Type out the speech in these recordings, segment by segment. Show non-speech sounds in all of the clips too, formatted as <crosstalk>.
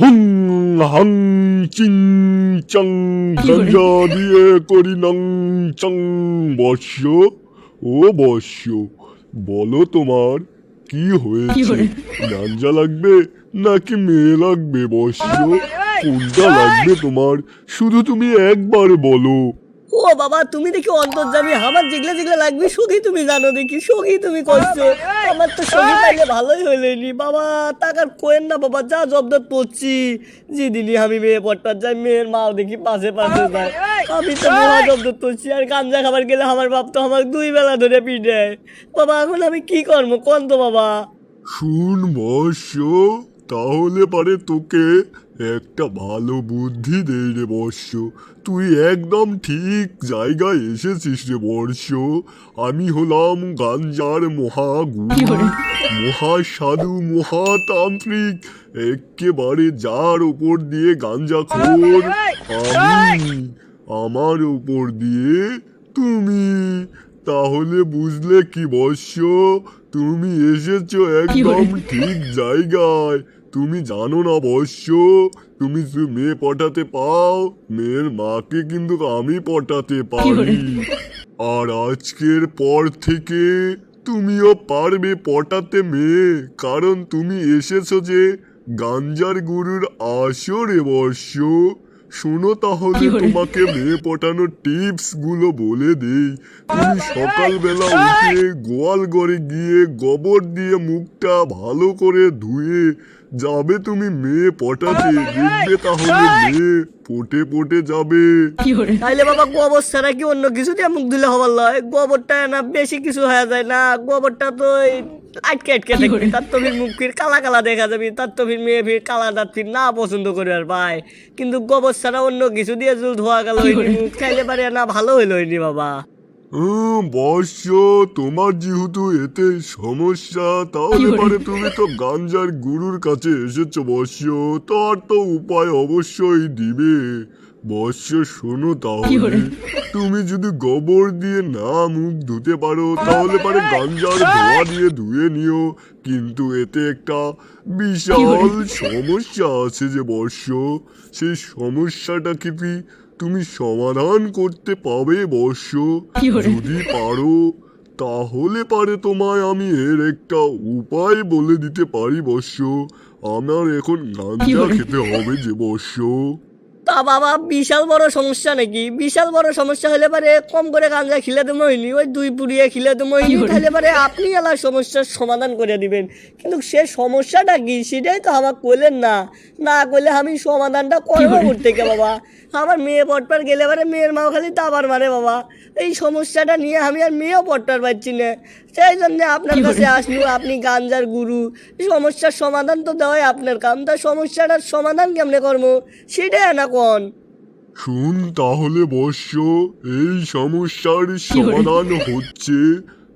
হুং হাং চিং চাং গাঞ্জা দিয়ে করি নং চং বর্ষ ও বস্য। বলো তোমার কি হয়েছে? গাঞ্জা লাগবে নাকি মেয়ে লাগবে বস্য? কোনটা লাগবে তোমার? শুধু তুমি একবার বলো। ও বাবা তুমি দেখি অন্তর্জামি আমার যেগুলো যেগুলো লাগবে সখী তুমি জানো দেখি সখী তুমি করছ। আমার তো সখী পাইলে ভালোই হইলেনি। বাবা টাকার কোয়েন না বাবা যা জবদার পড়ছি যেদিনই আমি মেয়ে পড়তার যাই মেয়ের মাও দেখি পাশে পাশে যায়। আমি তো মহা জবদার পড়ছি আর গাঞ্জা খাবার গেলে আমার বাপ তো আমার দুই বেলা ধরে পিঠে বাবা এখন আমি কি করব? কোন তো বাবা? শুন বর্ষ তাহলে পারে তোকে একটা ভালো বুদ্ধি দেই রে বর্ষ। তুই একদম ঠিক জায়গায় এসেছিস রে বর্ষ। আমি হলাম গাঞ্জার মহাগুরু মহাসাধু মহাতান্ত্রিক একেবারে যার উপর দিয়ে গাঞ্জা খোর। আমি আমার উপর দিয়ে তুমি। তাহলে বুঝলে কি বর্ষ? তুমি এসেছ একদম ঠিক জায়গায়। তুমি জানো না বর্ষ তুমি শুধু মেয়ে পটাতে পাও মেয়ের মাকে কিন্তু আমি পটাতে পারি। আর আজকের পর থেকে তুমিও পারবে পটাতে মেয়ে কারণ তুমি এসেছ যে গাঞ্জার গুরুর আসরে বর্ষ শোনো তাহলে তোমাকে মেয়ে পটানোর টিপসগুলো বলে দেই। তুমি সকালবেলা উঠে গোয়াল ঘরে গিয়ে গোবর দিয়ে মুখটা ভালো করে ধুয়ে যাবে তুমি মেয়ে পটাতে। দেখবে তাহলে মেয়ে পটে পটে যাবে। তাইলে বাবা গোবর ছাড়া কি অন্য কিছু দিয়ে মুখ দিলে হবার লয়? গোবরটা না বেশি কিছু হয়ে যায় না। গোবরটা তো আটকে আটকে থাকবে তার তো ফির মুখ ফির কালা কালা দেখা যাবে। তার তো ফির মেয়ে ফির কালা দাঁত ফির না পছন্দ করে আর ভাই কিন্তু গোবর ছাড়া অন্য কিছু দিয়ে জল ধোয়া গেল মুখ। খাইলে পারে না ভালো হইল হয়নি বাবা। বর্ষ তোমার যেহেতু এতে সমস্যা তাহলে পারে তুমি তো গাঞ্জার গুরুর কাছে এসেছ বর্ষ। তার তো উপায় অবশ্যই দিবে। বর্ষ শোনো তাহলে। তুমি যদি গোবর দিয়ে না মুখ ধুতে পারো তাহলে পারে গাঞ্জার ধোয়া দিয়ে ধুয়ে নিও। কিন্তু এতে একটা বিশাল সমস্যা আছে যে বর্ষ। সেই সমস্যাটা কি? তুমি সমাধান করতে পাবে বর্ষ। যদি পারো তাহলে পারে তোমায় আমি এর একটা উপায় বলে দিতে পারি বর্ষ। আমার এখন গাঞ্জা খেতে হবে যে বর্ষ। তা বাবা বিশাল বড় সমস্যা নাকি? বিশাল বড় সমস্যা হলে পারে কম করে গাঞ্জা খিলে দেবো হয়নি। ওই দুই পুড়িয়ে খিলে দেবো হয়নি তাহলে পারে আপনি এলার সমস্যার সমাধান করে দিবেন। কিন্তু সে সমস্যাটা কি সেটাই তো আমার কইলেন না। না করলে আমি সমাধানটা করব ওর থেকে বাবা? আমার মেয়ে পটপার গেলে পারে মেয়ের মাও খালি দাবার মারে বাবা। এই সমস্যাটা নিয়ে আমি আর মেয়েও পট্টার পাচ্ছি না। সেই জন্য আপনার কাছে আসলু আপনি গাঞ্জার গুরু। সমস্যার সমাধান তো দেওয়াই আপনার কাম। তা সমস্যাটার সমাধান কেমনে কর্ম সেটাই না কোন শুন তাহলে বস্য এই সমস্যার সমাধান হচ্ছে।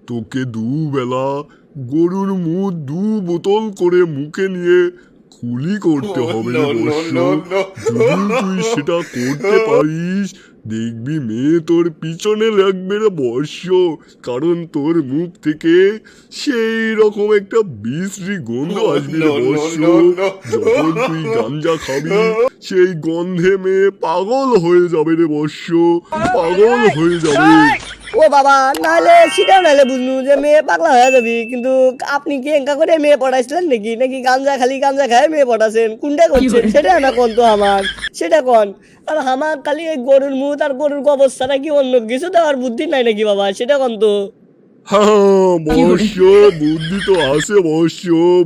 তোকে দুবেলা গরুর মুখ দু বোতল করে মুখে নিয়ে কুলি করতে হবে বস্য বর্ষ যদি তুই সেটা করতে পারিস দেখবি মেয়ে তোর পিছনে লাগবে না বর্ষ। কারণ তোর মুখ থেকে সেই রকম একটা বিশ্রী গন্ধ আসবে রে বর্ষ। যখন তুই গাঞ্জা খাবি সেই গন্ধে মেয়ে পাগল হয়ে যাবে রে বর্ষ। পাগল হয়ে যাবে। ও বাবা নাহলে সেটাও নাহলে বুঝলু যে মেয়ে পাগলা হয়ে যাবি কিন্তু আপনি কি এঙ্কা করে মেয়ে পড়াইছিলেন নাকি? নাকি গাঞ্জা খালি গাঞ্জা খায় মেয়ে পড়াছেন? কোনটা করছেন? সেটা না কোন তো আমার সেটা কোন? আর আমার খালি এই গরুর মুখ আর গরুর গোবর ছাড়া কি অন্য কিছু দেওয়ার বুদ্ধি নাই নাকি বাবা? সেটা কোন তো? বুদ্ধি তো আছে বর্ষ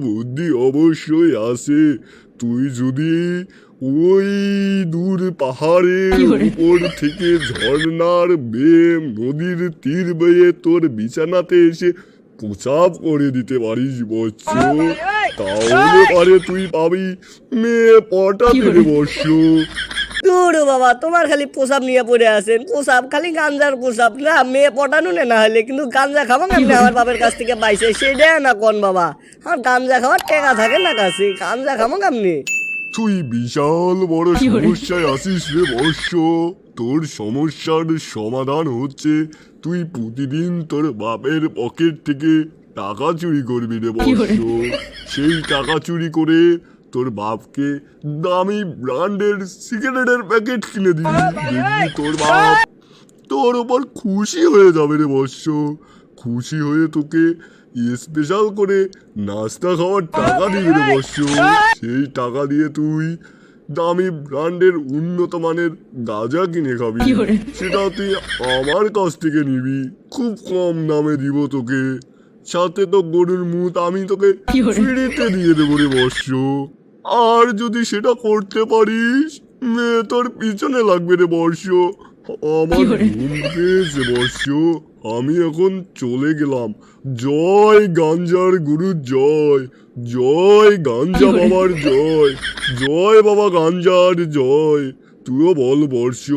বুদ্ধি অবশ্যই আছে। তুই যদি ওই দূর পাহাড়ের উপর থেকে ঝর্ণার বেয়ে নদীর তীর বেয়ে তোর বিছানাতে এসে প্রচাপ করে দিতে পারিস বর্ষ তাহলে পারে তুই পাবি। মেয়ে পটাতে রে বর্ষ দূর বাবা তোমার খালি পোশাব নিয়ে পড়ে আছেন। পোশাব খালি গাঞ্জার পোশাব না মেয়ে পটানো নে না হলে কিন্তু গাঞ্জা খাব কেমনি? আমার বাপের কাছ থেকে পাইছে সেটা না কোন বাবা। আমার গাঞ্জা খাওয়ার টেকা থাকে না কাছে। গাঞ্জা খাব কেমনি? তুই বিশাল বড় সমস্যায় আসিস রে বর্ষ। তোর সমস্যার সমাধান হচ্ছে তুই প্রতিদিন তোর বাপের পকেট থেকে টাকা চুরি করবি রে বর্ষ। সেই টাকা চুরি করে তোর বাপকে দামি ব্র্যান্ডের সিগারেটের প্যাকেট কিনে দিবি। দেখবি তোর বাপ তোর ওপর খুশি হয়ে যাবে রে বর্ষ। খুশি হয়ে তোকে স্পেশাল করে নাস্তা খাওয়ার টাকা দিবে রে বর্ষ সেই টাকা দিয়ে তুই দামি ব্র্যান্ডের উন্নত মানের গাঁজা কিনে খাবি। সেটা তুই আমার কাছ থেকে নিবি। খুব কম দামে দিব তোকে। সাথে তো গরুর মুত আমি তোকে ফ্রিতে দিয়ে দেবো রে বর্ষ। আর যদি সেটা করতে পারিস মেয়ে তোর পিছনে লাগবে রে বর্ষ। আমার ঘুম পেয়েছে আমি এখন চলে গেলাম। জয় গাঞ্জার গুরু জয়। জয় গাঞ্জা বাবার জয়। জয় বাবা গাঞ্জার জয়। তুইও বল বর্ষ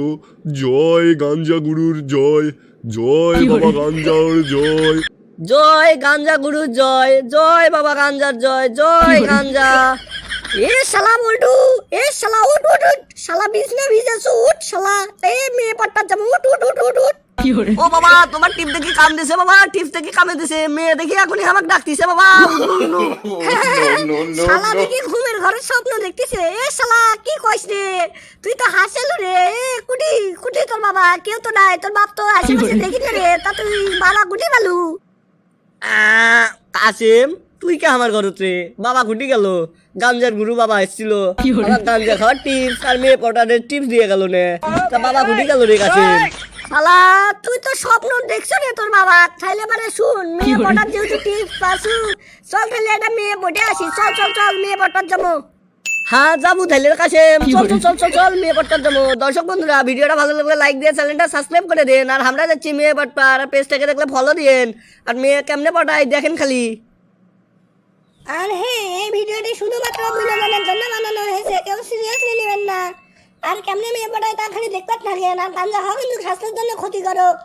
জয় গাঞ্জা গুরুর জয়। জয় বাবা গাঞ্জার জয়। জয় গাঞ্জা গুরু জয়। জয় বাবা গাঞ্জার জয়। জয় গাঞ্জা। এ শালা বল্টু এ শালা উঠ উঠ উঠ। শালা বিছনা ভিজেছ উঠ শালা। এ মেয়ে পাট্টা যাব উঠ উঠ উঠ উঠ উঠ। ও বাবা তোমার টিপ দেখি কাম দিছে বাবা টিপ দেখি কামে দিছে। মেয়ে দেখি এখনই আমাকে ডাকতিছে বাবা। <laughs> শালা দেখি ঘুমের ঘরে স্বপ্ন দেখতেছে। এ শালা কি কইস রে? তুই তো হাসেল রে। এ কুটি কুটি তোর বাবা কেউ তো নাই। তোর বাপ তো আশেপাশে দেখি না রে। তা তুই বাবা কুটি বালু। আহ, কাসিম তুই কে আমার ঘরত বাবা ঘুটি গেল। গাঞ্জার গুরু বাবা এসেছিল। গাঞ্জা খাওয়ার টিপস আর মেয়ে পটারের টিপস দিয়ে গেল নে। তা বাবা ঘুটি গেল রে কাসিম শালা তুই তো স্বপ্ন দেখছ রে তোর বাবা। তাইলে মানে শুন মেয়ে পটার যেহেতু টিপস পাসু চল তাহলে একটা মেয়ে বটে আসি। চল চল চল মেয়ে পটার যাব হ্যাঁ যাব তাহলে কাছে। চল চল চল চল চল মেয়ে পট্টার যাব দর্শক বন্ধুরা ভিডিওটা ভালো লাগলে লাইক দিয়ে চ্যানেলটা সাবস্ক্রাইব করে দেন আর আমরা যাচ্ছি মেয়ে পট্টা আর পেজটাকে দেখলে ফলো দিন আর মেয়ে কেমনে পটাই দেখেন খালি। আর হ্যাঁ এই ভিডিওটি শুধুমাত্র বিনোদনের জন্য বানানো হয়েছে। কেউ সিরিয়াসলি নেবেন না। আর কেমনে মেয়ে পড়ায় তা খালি দেখতে থাকেন আর গাঞ্জা হবে কিন্তু স্বাস্থ্যের জন্য ক্ষতিকারক।